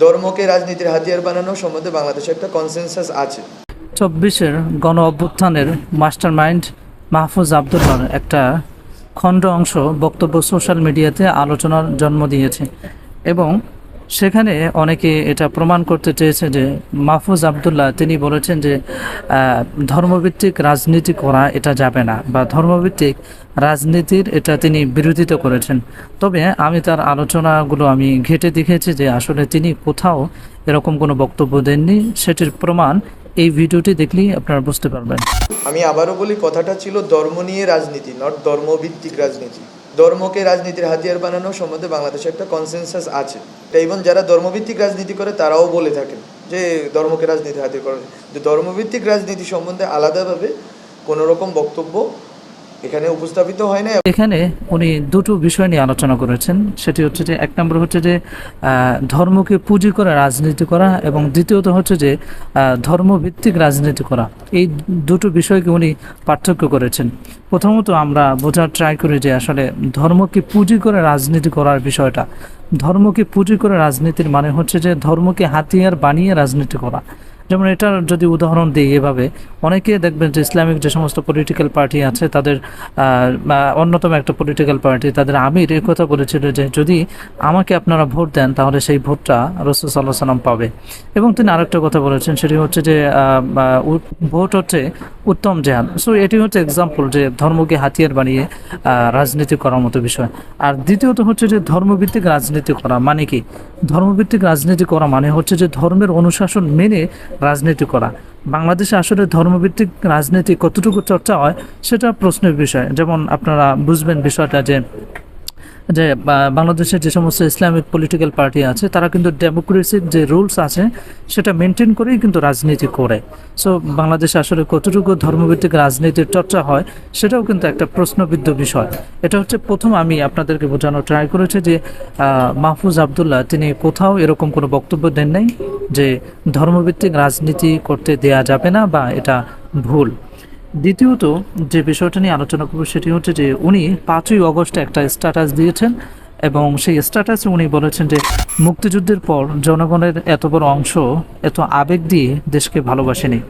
ধর্মকে রাজনীতির হাতিয়ার বানানো সম্বন্ধে বাংলাদেশে একটা কনসেনসাস আছে। চব্বিশের গণ অভ্যুত্থানের মাস্টার মাইন্ড মাহফুজ আবদুল্লার একটা খণ্ড অংশ বক্তব্য সোশ্যাল মিডিয়াতে আলোচনার জন্ম দিয়েছে এবং সেখানে অনেকে এটা প্রমাণ করতে চেয়েছে যে মাহফুজ আবদুল্লাহ, তিনি বলেছেন যে ধর্মভিত্তিক রাজনীতি করা এটা যাবে না বা ধর্মভিত্তিক রাজনীতির এটা তিনি বিরোধিতা করেছেন। তবে আমি তার আলোচনাগুলো আমি ঘেটে দেখেছি যে আসলে তিনি কোথাও এরকম কোনো বক্তব্য দেননি। সেটির প্রমাণ এই ভিডিওটি দেখলেই আপনারা বুঝতে পারবেন। আমি আবারও বলি, কথাটা ছিল ধর্ম নিয়ে রাজনীতি নট ধর্মভিত্তিক রাজনীতি। ধর্মকে রাজনীতির হাতিয়ার বানানো সম্বন্ধে বাংলাদেশে একটা কনসেনসাস আছে। ইভন যারা ধর্মভিত্তিক রাজনীতি করে, তারাও বলে থাকেন যে ধর্মকে রাজনীতির হাতিয়ার করে ধর্মভিত্তিক রাজনীতি সম্বন্ধে আলাদাভাবে কোনো রকম বক্তব্য এখানে উপস্থাপিত হয় না। এখানে উনি দুটো বিষয় নিয়ে আলোচনা করেছেন। সেটি হচ্ছে যে, এক নম্বর হচ্ছে যে ধর্মকে পুঁজি করে রাজনীতি করা এবং দ্বিতীয়ত হচ্ছে যে ধর্মভিত্তিক রাজনীতি করা। এই দুটো বিষয়কে উনি পার্থক্য করেছেন। প্রথমত আমরা বোঝার ট্রাই করি যে, আসলে ধর্মকে পুঁজি করে রাজনীতি করার বিষয়টা। ধর্মকে পুঁজি করে রাজনীতির মানে হচ্ছে যে, ধর্মকে হাতিয়ার বানিয়ে রাজনীতি করা। যেমন এটার যদি উদাহরণ দিই এভাবে, অনেকে দেখবেন যে ইসলামিক যে সমস্ত পলিটিক্যাল পার্টি আছে, তাদের অন্যতম একটা পলিটিক্যাল পার্টি তাদের আমির এই কথা বলেছিল যে যদি আমাকে আপনারা ভোট দেন, তাহলে সেই ভোটটা রসুল সাল্লাহ সাল্লাম পাবে। এবং তিনি আরেকটা কথা বলেছেন, সেটি হচ্ছে যে ভোট হচ্ছে উত্তম জেহাদ সো এটি হচ্ছে এক্সাম্পল যে ধর্মকে হাতিয়ার বানিয়ে রাজনীতি করার মতো বিষয়। আর দ্বিতীয়ত হচ্ছে যে ধর্মভিত্তিক রাজনীতি করা মানে কি? ধর্মভিত্তিক রাজনীতি করা মানে হচ্ছে যে ধর্মের অনুশাসন মেনে রাজনীতি করা। বাংলাদেশে আসলে ধর্মভিত্তিক রাজনীতি কতটুকু চর্চা হয়, সেটা প্রশ্নের বিষয়। যেমন আপনারা বুঝবেন বিষয়টা যে যে বাংলাদেশের যে সমস্ত ইসলামিক পলিটিক্যাল পার্টি আছে, তারা কিন্তু ডেমোক্রেসির যে রুলস আছে, সেটা মেনটেন করেই কিন্তু রাজনীতি করে। সো বাংলাদেশে আসলে কতটুকু ধর্মভিত্তিক রাজনীতির চর্চা হয়, সেটাও কিন্তু একটা প্রশ্নবিদ্ধ বিষয়। এটা হচ্ছে প্রথম আমি আপনাদেরকে বোঝানোর ট্রাই করেছি যে মাহফুজ আবদুল্লাহ, তিনি কোথাও এরকম কোনো বক্তব্য দেন নাই যে, ধর্মভিত্তিক রাজনীতি করতে দেয়া যাবে না বা এটা ভুল। দ্বিতীয়ত যে বিষয়টা নিয়ে আলোচনা করব সেটি হচ্ছে যে উনি পাঁচই অগস্টে একটা স্ট্যাটাস দিয়েছেন এবং সেই স্ট্যাটাসে উনি বলেছেন যে মুক্তিযুদ্ধের পর জনগণের এত বড় অংশ এত আবেগ দিয়ে দেশকে ভালোবাসেনি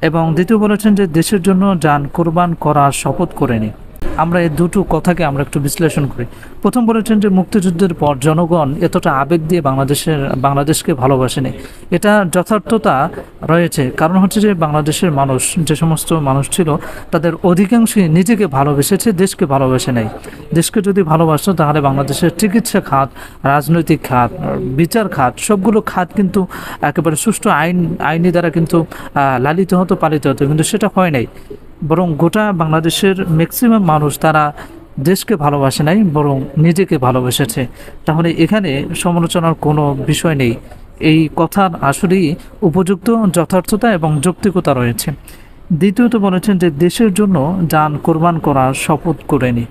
এবং দ্বিতীয় বলেছেন যে দেশের জন্য যান কোরবান করার শপথ করেনি। আমরা এই দুটো কথাকে আমরা একটু বিশ্লেষণ করি। প্রথম বলেছেন যে মুক্তিযুদ্ধের পর জনগণ এতটা আবেগ দিয়ে বাংলাদেশের, বাংলাদেশকে ভালোবাসেনি। এটা যথার্থতা রয়েছে। কারণ হচ্ছে যে বাংলাদেশের মানুষ, যে সমস্ত মানুষ ছিল, তাদের অধিকাংশই নিজেকে ভালোবেসেছে, দেশকে ভালোবেসে নেই। দেশকে যদি ভালোবাসতো, তাহলে বাংলাদেশের চিকিৎসা খাত, রাজনৈতিক খাত, বিচার খাত, সবগুলো খাত কিন্তু একেবারে সুষ্ঠু আইন, আইনি দ্বারা কিন্তু লালিত হতো, পালিত হতো। কিন্তু সেটা হয় নাই। বরং গোটা বাংলাদেশের ম্যাক্সিমাম মানুষ তারা দেশকে ভালোবাসে নাই, বরং নিজেকে ভালোবেসেছে। তাহলে এখানে সমালোচনার কোনো বিষয় নেই। এই কথার আসলেই উপযুক্ত যথার্থতা এবং যৌক্তিকতা রয়েছে। দ্বিতীয়ত বলেছেন যে দেশের জন্য যান কোরবান করার শপথ করেনি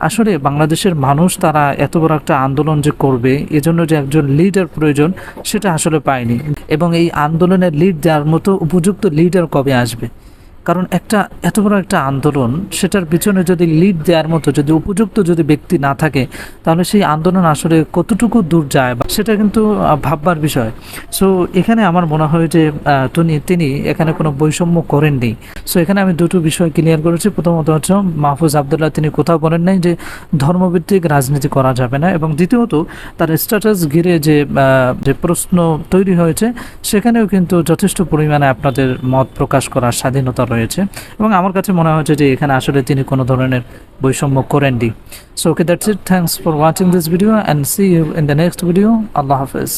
আসলে বাংলাদেশের মানুষ তারা এত বড় একটা আন্দোলন যে করবে, এজন্য যে একজন লিডার প্রয়োজন, সেটা আসলে পায়নি। এবং এই আন্দোলনের লিড দেওয়ার মতো উপযুক্ত লিডার কবে আসবে? কারণ একটা, এত বড় একটা আন্দোলন, সেটার পিছনে যদি লিড দেওয়ার মতো, যদি উপযুক্ত যদি ব্যক্তি না থাকে, তাহলে সেই আন্দোলন আসলে কতটুকু দূর যায় বা সেটা কিন্তু ভাববার বিষয়। সো এখানে আমার মনে হয় যে তিনি তিনি এখানে কোনো বৈষম্য করেননি। সো এখানে আমি দুটো বিষয় ক্লিয়ার করেছি। প্রথমত হচ্ছে, মাহফুজ আবদুল্লাহ, তিনি কোথাও বলেন নাই যে, ধর্মভিত্তিক রাজনীতি করা যাবে না এবং দ্বিতীয়ত, তার স্ট্যাটাস ঘিরে যে যে প্রশ্ন তৈরি হয়েছে, সেখানেও কিন্তু যথেষ্ট পরিমাণে আপনাদের মত প্রকাশ করার স্বাধীনতা রয়েছে এবং আমার কাছে মনে হয়েছে যে এখানে আসলে তিনি কোনো ধরনের বৈষম্য করেননি। So okay that's it thanks for watching this video and see you in the next video আল্লাহ হাফেজ।